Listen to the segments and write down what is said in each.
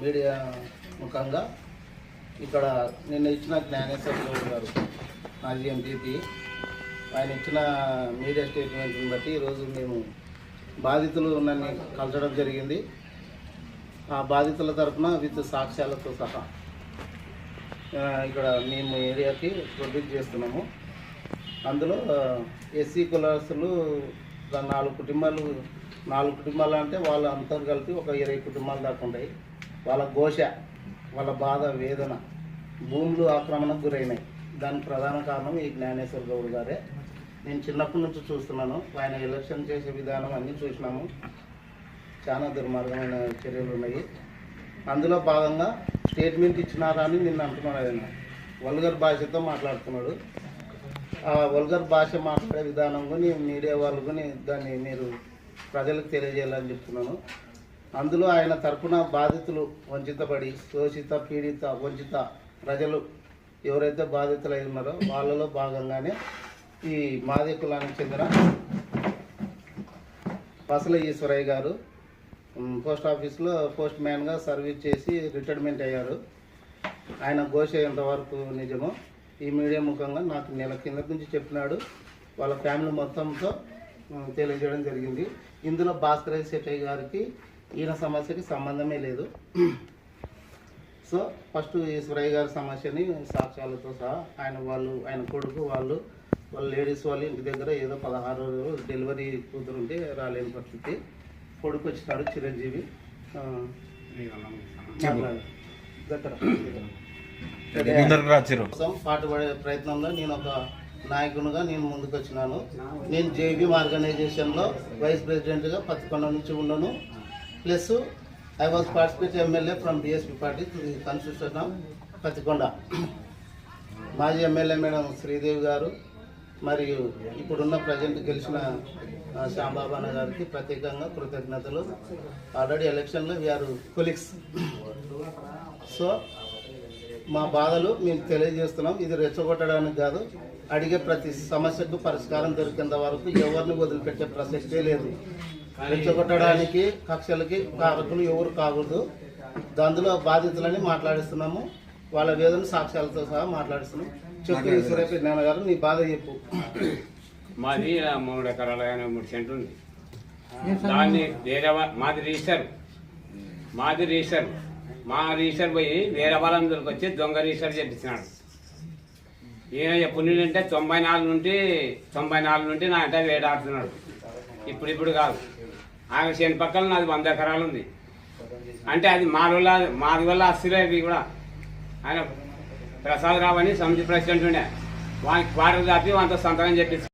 Media ముఖంగా ఇక్కడ నిన్న ఇచ్చిన జ్ఞానేశ్వర గౌడ్ గారు మాజీ ఎంపీపీ. ఆయన ఇచ్చిన మీడియా స్టేట్మెంట్ని బట్టి ఈరోజు మేము బాధితులు నన్ను కలచడం జరిగింది. ఆ బాధితుల తరఫున విత్ సాక్ష్యాలతో సహా ఇక్కడ మేము ఏరియాకి ప్రొడ్యూస్ చేస్తున్నాము. అందులో ఎస్సీ కులాసులు నాలుగు కుటుంబాలు నాలుగు కుటుంబాలు అంటే వాళ్ళు అంతా కలిపి ఒక ఇరవై కుటుంబాలు దాకా ఉంటాయి వాళ్ళ ఘోష వాళ్ళ బాధ వేదన భూములు ఆక్రమణకు గురైనాయి. దానికి ప్రధాన కారణం ఈ జ్ఞానేశ్వర గౌడ్ గారే. నేను చిన్నప్పటి నుంచి చూస్తున్నాను. ఆయన ఎలక్షన్ చేసే విధానం అన్నీ చూసినాము. చాలా దుర్మార్గమైన చర్యలు ఉన్నాయి. అందులో భాగంగా స్టేట్మెంట్ ఇచ్చినారా అని నిన్న అంటున్నాడు ఆయన. వల్గర్ భాషతో మాట్లాడుతున్నాడు. ఆ వల్గర్ భాష మాట్లాడే విధానం కానీ మీడియా వాళ్ళు కొని దాన్ని మీరు ప్రజలకు తెలియజేయాలని చెప్తున్నాను. అందులో ఆయన తరఫున బాధితులు వంచితపడి శోషిత పీడిత వంచిత ప్రజలు ఎవరైతే బాధితులై ఉన్నారో వాళ్ళలో భాగంగానే ఈ మాదే కులానికి చెందిన పసల ఈశ్వరయ్య గారు పోస్ట్ ఆఫీస్లో పోస్ట్ మ్యాన్గా సర్వీస్ చేసి రిటైర్మెంట్ అయ్యారు. ఆయన ఘోష ఎంతవరకు నిజమో. ఈ మీడియా ముఖంగా నాకు నెల కింద నుంచి చెప్పినాడు. వాళ్ళ ఫ్యామిలీ మొత్తంతో తెలియజేయడం జరిగింది. ఇందులో భాస్కర్ శెట్టయ్య గారికి ఈయన సమస్యకి సంబంధమే లేదు. సో ఫస్ట్ ఈశ్వరయ్య గారి సమస్యని సాక్ష్యాలతో సహా ఆయన వాళ్ళు ఆయన కొడుకు వాళ్ళు వాళ్ళ లేడీస్ వాళ్ళు ఇంటి దగ్గర ఏదో పదహారు రోజులు డెలివరీ కూతురుంటే రాలేని పరిస్థితి. కొడుకు వచ్చినాడు చిరంజీవి. దగ్గర కోసం పాటుపడే ప్రయత్నంలో నేను ఒక నాయకునిగా నేను ముందుకు వచ్చినాను నేను జేబీఎం ఆర్గనైజేషన్లో వైస్ ప్రెసిడెంట్గా పత్తికొండ నుంచి ఉన్నాను. Plus I was participate MLA from BSP party constitution Pattikonda. మాజీ ఎమ్మెల్యే మేడం శ్రీదేవి గారు మరియు ఇప్పుడున్న ప్రజెంట్ గెలిచిన ఆ, శ్యాంబాబు అన్న గారికి ప్రత్యేకంగా కృతజ్ఞతలు. ఆల్రెడీ ఎలక్షన్లో వీఆర్ కొలిక్స్ సో మా బాధలు మేము తెలియజేస్తున్నాం. ఇది రెచ్చగొట్టడానికి కాదు. అడిగే ప్రతి సమస్యకు పరిష్కారం దొరికేంత వరకు ఎవరిని వదిలిపెట్టే ప్రసక్తే లేదు. రెచ్చగొట్టడానికి కక్షలకి కారకులు ఎవరు కాకూడదు. అందులో బాధితులని మాట్లాడిస్తున్నాము. వాళ్ళ వేదన సాక్ష్యాలతో సహా మాట్లాడిస్తున్నాం. చెప్పు సురేష్ నాన్న గారు నీ బాధ చెప్పు. మాది మూడు ఎకరాల మూడు సెంట్లు ఉంది. దాన్ని వేరే మాది రిజిస్టర్ మాది రిజిస్టర్ మా రిజిస్టర్ పోయి వేరే వాళ్ళందరికి వచ్చి దొంగ రిజిస్టర్ చేపించినాడు. ఈయన ఎప్పటి నుండి అంటే తొంభై నాలుగు నుండి తొంభై నాలుగు నుండి నా అంటే వేడాడుతున్నాడు ఇప్పుడు ఇప్పుడు కాదు. ఆయన చేను పక్కన నాది వంద ఎకరాలు ఉంది. అంటే అది మాది వల్ల మాది వల్ల అస్తిలే ఇవి కూడా? ఆయన ప్రసాద్ అని సమితి ప్రెసిడెంట్ ఉండే. వానికి క్వార్టర్ దాపి వాంతో సంతకం చెప్పించి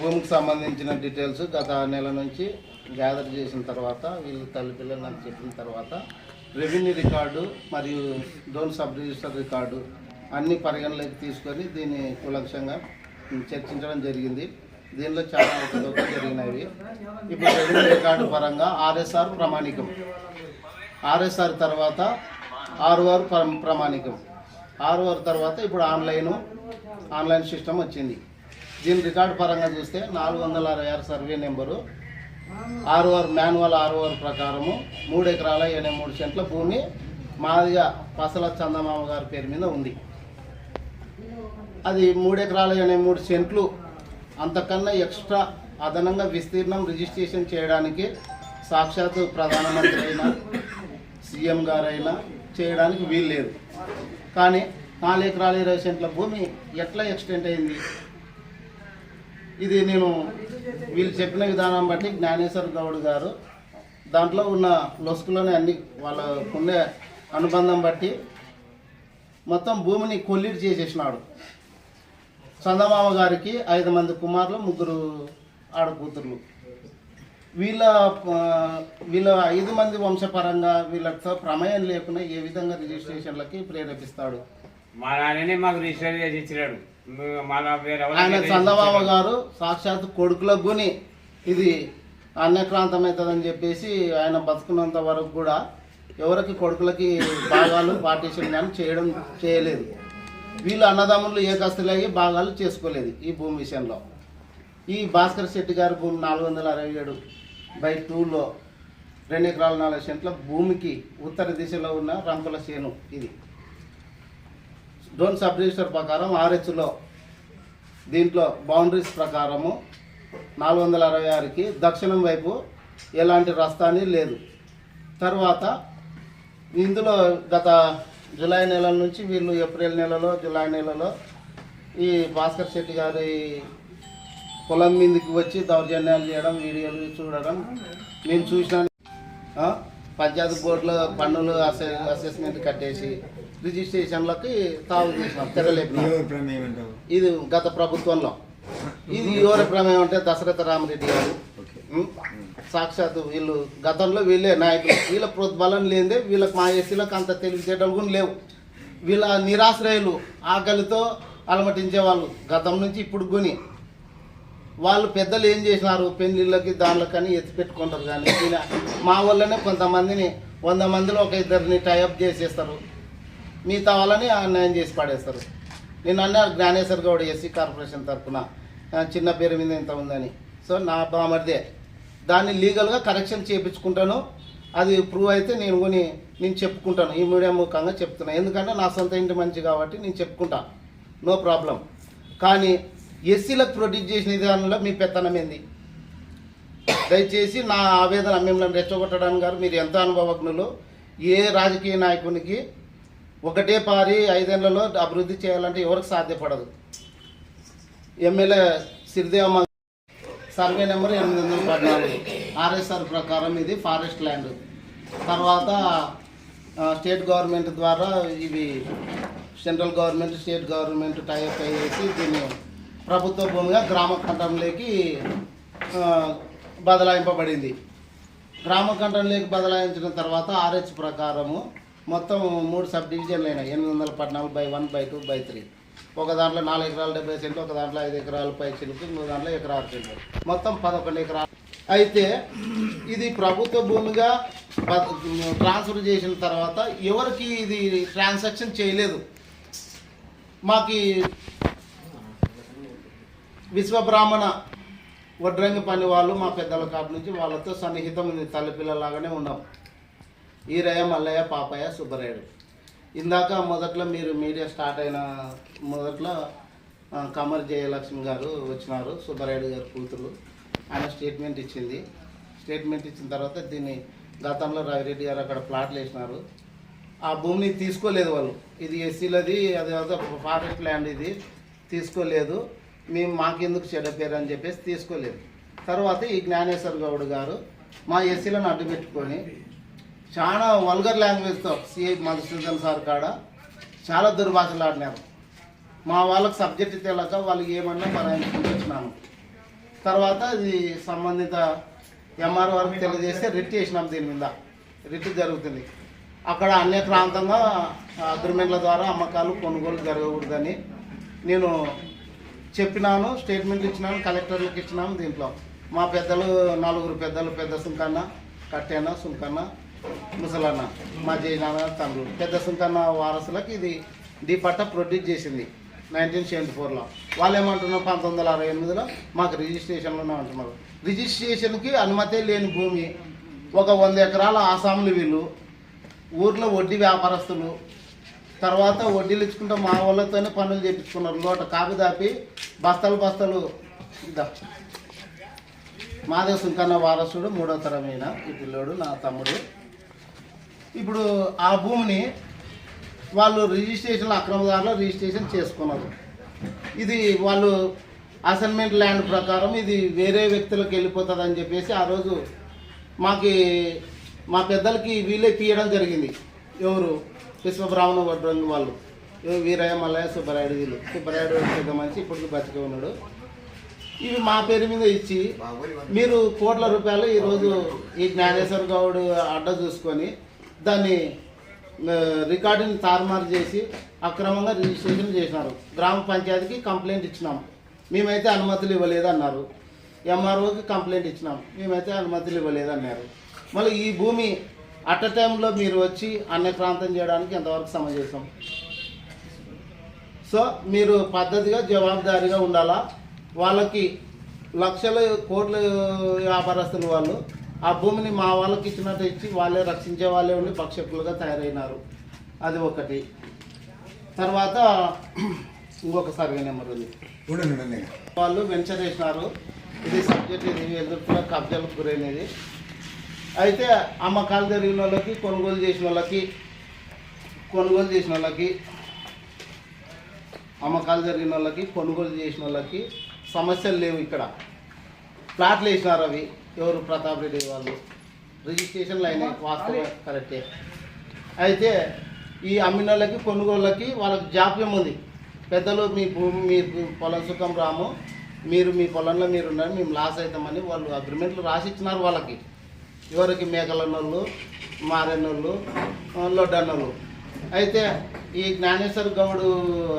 భూమికి సంబంధించిన డీటెయిల్స్ గత నెల నుంచి గ్యాదర్ చేసిన తర్వాత వీళ్ళు తల్లి పిల్లలు నాకు చెప్పిన తర్వాత రెవెన్యూ రికార్డు మరియు డోన్ సబ్ రిజిస్టర్ రికార్డు అన్ని పరిగణలోకి తీసుకొని దీన్ని కులక్షంగా చర్చించడం జరిగింది. దీనిలో చాలా జరిగినవి. ఇప్పుడు రెవెన్యూ రికార్డు పరంగా ఆర్ఎస్ఆర్ ప్రామాణికం. ఆర్ఎస్ఆర్ తర్వాత ఆర్ఓఆర్ ప్ర- ప్రామాణికం. ఆర్ఓఆర్ తర్వాత ఇప్పుడు ఆన్లైన్ ఆన్లైన్ సిస్టమ్ వచ్చింది. దీని రికార్డు పరంగా చూస్తే నాలుగు వందల అరవై ఆరు survey number ROR manual ROR ప్రకారము మూడు ఎకరాల ఎనభై మూడు సెంట్ల భూమి మాదిగా పసల చందమామ గారి పేరు మీద ఉంది. అది మూడు ఎకరాల అనే మూడు సెంట్లు అంతకన్నా ఎక్స్ట్రా అదనంగా విస్తీర్ణం రిజిస్ట్రేషన్ చేయడానికి సాక్షాత్ ప్రధానమంత్రి అయినా సీఎం గారైనా చేయడానికి వీలు లేదు. కానీ నాలుగు ఎకరాల ఇరవై సెంట్ల భూమి ఎట్లా ఎక్స్టెంట్ అయింది? ఇది నేను వీళ్ళు చెప్పిన విధానం బట్టి జ్ఞానేశ్వర్ గౌడ్ గారు దాంట్లో ఉన్న లొసుకులోనే అన్ని వాళ్ళకుండే అనుబంధం బట్టి మొత్తం భూమిని కొల్లిడి చేసేసినాడు. చందమామ గారికి ఐదు మంది కుమారులు ముగ్గురు ఆడకూతుర్లు. వీళ్ళ వీళ్ళ ఐదు మంది వంశపరంగా వీళ్ళతో ప్రమేయం లేకుండా ఏ విధంగా రిజిస్ట్రేషన్లకి ప్రేరేపిస్తాడు? మా నాన్ననే మాకు రిజిస్టర్ చేసి ఇచ్చినాడు ఆయన చందమామ. గారు సాక్షాత్ కొడుకులకు గుని. ఇది అన్యక్రాంతం అవుతుందని చెప్పేసి ఆయన బతుకున్నంత వరకు కూడా ఎవరికి కొడుకులకి భాగాలు పార్టీషన్ కానీ చేయడం చేయలేదు. వీళ్ళు అన్నదమ్ములు ఏకస్తులయ్యి భాగాలు చేసుకోలేదు ఈ భూమి విషయంలో. ఈ భాస్కర్ శెట్టి గారి భూమి నాలుగు వందల అరవై ఏడు బై టూలో రెండు ఎకరాల నాలుగు సెంట్ల భూమికి ఉత్తర దిశలో ఉన్న రంకుల చేను ఇది. డోన్ సబ్ రిజిస్టర్ ప్రకారం ఆర్హెచ్లో దీంట్లో బౌండరీస్ ప్రకారము నాలుగు వందల అరవై ఆరుకి దక్షిణం వైపు ఎలాంటి రస్తాని లేదు. తర్వాత ఇందులో గత జూలై నెల నుంచి వీళ్ళు ఏప్రిల్ నెలలో జూలై నెలలో ఈ భాస్కర్ శెట్టి గారి పొలం మీదకి వచ్చి దౌర్జన్యాలు చేయడం వీడియోలు చూడడం. నేను చూసిన పంచాయతీ బోర్డులో పన్నులు అసె అసెస్మెంట్ కట్టేసి రిజిస్ట్రేషన్లకి తావు చేసినాం తెరలేపినాం. ఇది గత ప్రభుత్వంలో. ఇది ఎవరి ప్రమేయం అంటే దశరథ రామరెడ్డి గారు? సాక్షాత్ వీళ్ళు గతంలో వీళ్ళే నాయకులు. వీళ్ళ ప్రోద్బలం లేదే వీళ్ళకి మా ఎస్సీలకు అంత తెలివితేటలు కూడా లేవు. వీళ్ళ నిరాశ్రయులు ఆకలితో అలమటించే వాళ్ళు గతం నుంచి ఇప్పుడు కొని. వాళ్ళు పెద్దలు ఏం చేసినారు? పెళ్ళిళ్ళకి దానిలకని ఎత్తి పెట్టుకుంటారు కానీ ఈయన మా వల్లనే కొంతమందిని వంద మందిలో ఒక ఇద్దరిని టైఅప్ చేసేస్తారు. మిగతా వాళ్ళని అన్యాయం చేసి పడేస్తారు. నేను అన్నా జ్ఞానేశ్వర్ గౌడ్ ఎస్సీ కార్పొరేషన్ తరఫున చిన్న పేరు మీద ఇంత ఉందని. సో నా బామర్దే. దాన్ని లీగల్గా కరెక్షన్ చేయించుకుంటాను. అది ప్రూవ్ అయితే నేను కొని నేను చెప్పుకుంటాను. ఈ మీడియా ముఖంగా చెప్తున్నాను ఎందుకంటే నా సొంత ఇంటి మంచి కాబట్టి నేను చెప్పుకుంటాను నో ప్రాబ్లం కానీ ఎస్సీలకు ప్రొడ్యూస్ చేసిన విధానంలో మీ పెత్తనం ఏంది? దయచేసి నా ఆవేదన మిమ్మల్ని రెచ్చగొట్టడానికి గారు మీరు ఎంత అనుభవజ్ఞులు. ఏ రాజకీయ నాయకునికి ఒకటే పారి ఐదేళ్ళలో అభివృద్ధి చేయాలంటే ఎవరికి సాధ్యపడదు? ఎమ్మెల్యే సిరిదేవమ్మ సర్వే నెంబర్ ఎనిమిది వందల పద్నాలుగు. ఆర్ఎస్ఆర్ ప్రకారం ఇది ఫారెస్ట్ ల్యాండ్. తర్వాత స్టేట్ గవర్నమెంట్ ద్వారా ఇవి central government state government type అయ్యేసి దీన్ని ప్రభుత్వ భూమిగా గ్రామ కంఠంలోకి బదలాయింపబడింది. గ్రామ కంఠంలోకి బదలాయించిన తర్వాత ఆర్హెచ్ ప్రకారము మొత్తం మూడు సబ్ డివిజన్లు అయినాయి. ఎనిమిది వందల పద్నాలుగు by one by two by three. ఒక దాంట్లో నాలుగు ఎకరాలు డెబ్బై సెంట్లు ఒక దాంట్లో ఐదు ఎకరాలు పై సెంట్లు ఇంకో దాంట్లో ఎకరాలు సెంట్లు. మొత్తం పదకొండు ఎకరాలు అయితే ఇది ప్రభుత్వ భూమిగా ట్రాన్స్ఫర్ చేసిన తర్వాత ఎవరికి ఇది ట్రాన్సాక్షన్ చేయలేదు? మాకి విశ్వబ్రాహ్మణ వడ్రంగి పని వాళ్ళు మా పెద్దల కాపు నుంచి వాళ్ళతో సన్నిహితం తల్లిపిల్లలాగానే ఉన్నాం. ఈరయ్య మల్లయ్య పాపయ్య సుబ్బరాయుడు ఇందాక మొదట్లో మీరు మీడియా స్టార్ట్ అయిన మొదట్లో కమర్ జయలక్ష్మి గారు వచ్చినారు సుబ్బారాయుడు గారు కూతురు. ఆయన స్టేట్మెంట్ ఇచ్చింది. స్టేట్మెంట్ ఇచ్చిన తర్వాత దీన్ని గతంలో రవిరెడ్డి గారు అక్కడ ప్లాట్లు వేసినారు. ఆ భూమిని తీసుకోలేదు వాళ్ళు. ఇది ఎస్సీలది అది ఫారెస్ట్ ల్యాండ్ ఇది. తీసుకోలేదు. మేము మాకెందుకు చెడ్డ పేరు అని చెప్పేసి తీసుకోలేదు. తర్వాత ఈ జ్ఞానేశ్వర్ గౌడ్ గారు మా ఎస్సీలను అడ్డు పెట్టుకొని చాలా వల్గర్ లాంగ్వేజ్తో సిఐ మధుసూదన్ సార్ కాడ చాలా దుర్భాషలు ఆడినారు మా వాళ్ళకి సబ్జెక్ట్ తెలియక వాళ్ళు ఏమన్నా మనం వచ్చినాము. తర్వాత ఇది సంబంధిత ఎంఆర్ వరకు తెలియజేస్తే రిట్ చేసినాం దీని మీద. రిట్ జరుగుతుంది. అక్కడ అన్య ప్రాంతంగా అగ్రిమెంట్ల ద్వారా అమ్మకాలు కొనుగోలు జరగకూడదని నేను చెప్పినాను స్టేట్మెంట్లు ఇచ్చినాను కలెక్టర్లకు ఇచ్చినాము దీంట్లో. మా పెద్దలు నలుగురు పెద్దలు పెద్ద సుంకన్న కట్టెన సుంకన్న ముసలన్న మా జయనాన్న తండ్రులు పెద్ద సుంకన్న వారసులకు ఇది డీ పట్ట ప్రొడ్యూస్ చేసింది నైన్టీన్ సెవెంటీ ఫోర్లో వాళ్ళు ఏమంటున్నారు పంతొమ్మిది వందల అరవై ఎనిమిదిలో? మాకు రిజిస్ట్రేషన్లోనే అంటున్నారు రిజిస్ట్రేషన్కి అనుమతి లేని భూమి ఒక వంద ఎకరాల ఆసాములు వీళ్ళు ఊర్లో వడ్డీ వ్యాపారస్తులు తర్వాత వడ్డీలు ఇచ్చుకుంటే మా వాళ్ళతోనే పనులు చేయించుకున్నారు లోట కాపీ దాపి బస్తాలు బస్తాలు ఇదా మాదేవ్ సుంకన్న వారసుడు మూడో తరమైన ఈ పిల్లోడు నా తమ్ముడు. ఇప్పుడు ఆ భూమిని వాళ్ళు రిజిస్ట్రేషన్ అక్రమదారులు రిజిస్ట్రేషన్ చేసుకున్నారు. ఇది వాళ్ళు అసైన్మెంట్ ల్యాండ్ ప్రకారం ఇది వేరే వ్యక్తులకు వెళ్ళిపోతుంది అని చెప్పేసి ఆ రోజు మాకి మా పెద్దలకి వీళ్ళే తీయడం జరిగింది. ఎవరు? విశ్వబ్రాహ్మణ వడ్రంగి వాళ్ళు. వీరయ్య మల్లయ్య సుబ్బరాయుడు వీళ్ళు. సుబ్బరాయుడు పెద్ద మనిషి ఇప్పటికి బతికే ఉన్నాడు. ఇవి మా పేరు మీద ఇచ్చి మీరు కోట్ల రూపాయలు ఈరోజు ఈ జ్ఞానేశ్వర్ గౌడ్ అడ్డ చూసుకొని దాన్ని రికార్డుని తారుమారు చేసి అక్రమంగా రిజిస్ట్రేషన్ చేసినారు. గ్రామ పంచాయతీకి కంప్లైంట్ ఇచ్చినాం. మేమైతే అనుమతులు ఇవ్వలేదు అన్నారు ఎంఆర్ఓకి కంప్లైంట్ ఇచ్చినాం. మేమైతే అనుమతులు ఇవ్వలేదు అన్నారు మళ్ళీ ఈ భూమి అట్ టైంలో మీరు వచ్చి అన్య ప్రాంతం చేయడానికి ఎంతవరకు సమంజసం సో మీరు పద్ధతిగా జవాబుదారీగా ఉండాలా? వాళ్ళకి లక్షల కోట్ల వ్యాపారస్తులు వాళ్ళు ఆ భూమిని మా వాళ్ళకి ఇచ్చినట్టు ఇచ్చి వాళ్ళే రక్షించే వాళ్ళే ఉండి భక్షకులుగా తయారైనారు. అది ఒకటి. తర్వాత ఇంకొక సర్వే నెంబర్ ఉంది వాళ్ళు వెంచర్ వేసినారు ఇది సబ్జెక్ట్ ఇది ఎదుర్కొన్న కబ్జాలకు గురైనది. అయితే అమ్మకాలు జరిగిన వాళ్ళకి కొనుగోలు చేసిన వాళ్ళకి కొనుగోలు చేసిన వాళ్ళకి అమ్మకాలు జరిగిన వాళ్ళకి కొనుగోలు చేసిన వాళ్ళకి సమస్యలు లేవు ఇక్కడ. ప్లాట్లు వేసినారు అవి. ఎవరు ప్రతాప్ రెడ్డి వాళ్ళు? రిజిస్ట్రేషన్లు అయినాయి వాస్తవం కరెక్టే. అయితే ఈ అమ్మిన వాళ్ళకి కొనుగోళ్ళకి వాళ్ళకి జాప్యం ఉంది. పెద్దలు మీ భూమి మీ పొలం సుఖం రాము. మీరు మీ పొలంలో మీరు ఉన్నారు మేము లాస్ అవుతామని వాళ్ళు అగ్రిమెంట్లు రాసి ఇచ్చినారు వాళ్ళకి. ఎవరికి? మేకలన్నోళ్ళు మారెన్నోళ్ళు లొడ్డన్నోళ్ళు. అయితే ఈ జ్ఞానేశ్వర్ గౌడ్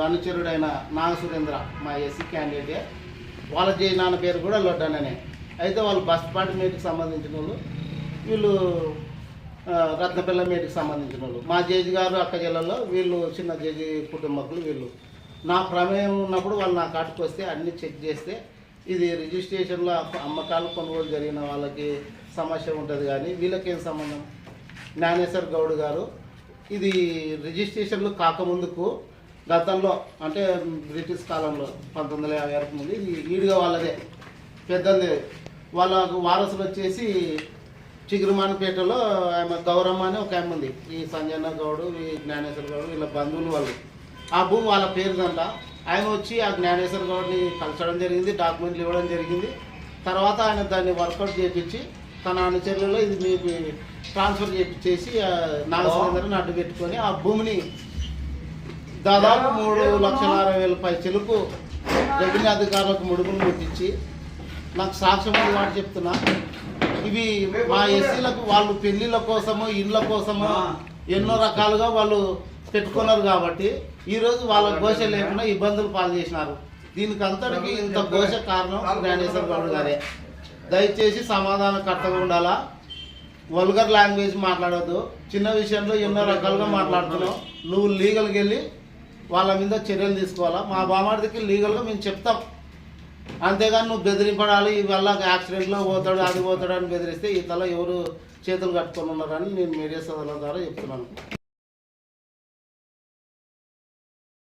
అనుచరుడైన నాగ సురేంద్ర మా ఎస్సీ క్యాండిడేటే. వాళ్ళ జై నాన్న పేరు కూడా లొడ్డననే అయితే వాళ్ళు బస్ పార్టీ మీటికి సంబంధించిన వాళ్ళు వీళ్ళు రత్నపిల్ల మీటికి సంబంధించిన వాళ్ళు. మా జేజీ గారు అక్క జిల్లాలో వీళ్ళు చిన్న జేజీ కుటుంబకులు వీళ్ళు. నా ప్రమేయం ఉన్నప్పుడు వాళ్ళు నా కాటుకు వస్తే అన్ని చెక్ చేస్తే ఇది రిజిస్ట్రేషన్లో అమ్మకాలు కొనుగోలు జరిగిన వాళ్ళకి సమస్య ఉంటుంది కానీ వీళ్ళకేం సంబంధం? జ్ఞానేశ్వర్ గౌడ్ గారు ఇది రిజిస్ట్రేషన్లు కాకముందుకు గతంలో అంటే బ్రిటిష్ కాలంలో పంతొమ్మిది వందల యాభై వరకు ముందు ఇది ఈడుగా వాళ్ళదే పెద్దది. వాళ్ళకు వారసులు వచ్చేసి చిగురుమానపేటలో ఆమె గౌరమ్మ అని ఒక ఆమె ఉంది. ఈ సంజన గౌడు ఈ జ్ఞానేశ్వర గౌడు వీళ్ళ బంధువులు వాళ్ళు. ఆ భూమి వాళ్ళ పేరు ఆయన వచ్చి ఆ జ్ఞానేశ్వర గౌడ్ని కలచడం జరిగింది డాక్యుమెంట్లు ఇవ్వడం జరిగింది. తర్వాత ఆయన దాన్ని వర్కౌట్ చేపించి తన అనుచరులలో ఇది మీకు ట్రాన్స్ఫర్ చేపించేసి నాగసురేందర్ని అడ్డు పెట్టుకొని ఆ భూమిని దాదాపు మూడు లక్షల అరవై వేల పై చెలుకు రెవెన్యూ అధికారులకు ముడుపులు ముట్టించి నాకు సాక్ష్యం వాటి చెప్తున్నా. ఇవి మా ఎస్సీలకు వాళ్ళు పెళ్ళిళ్ళ కోసము ఇండ్ల కోసము ఎన్నో రకాలుగా వాళ్ళు పెట్టుకున్నారు కాబట్టి ఈరోజు వాళ్ళ ఘోష లేకుండా ఇబ్బందులు పాలు చేసినారు. దీనికి అంతటికి ఇంత ఘోష కారణం జ్ఞానేశ్వర గౌడ్ గారే. దయచేసి సమాధానం కట్టగా ఉండాలా? వల్గర్ లాంగ్వేజ్ మాట్లాడొద్దు. చిన్న విషయంలో ఎన్నో రకాలుగా మాట్లాడుతున్నావు నువ్వు లీగల్కి వెళ్ళి వాళ్ళ మీద చర్యలు తీసుకోవాలా? మా బామార్దికి లీగల్గా మేము చెప్తాం. అంతేగాని నువ్వు బెదిరింపడాలి వల్ల యాక్సిడెంట్లో పోతాడు అది పోతాడు అని బెదిరిస్తే ఈ తల ఎవరు చేతులు కట్టుకొని ఉన్నారని నేను మీడియా సోదరుల ద్వారా చెప్తున్నాను.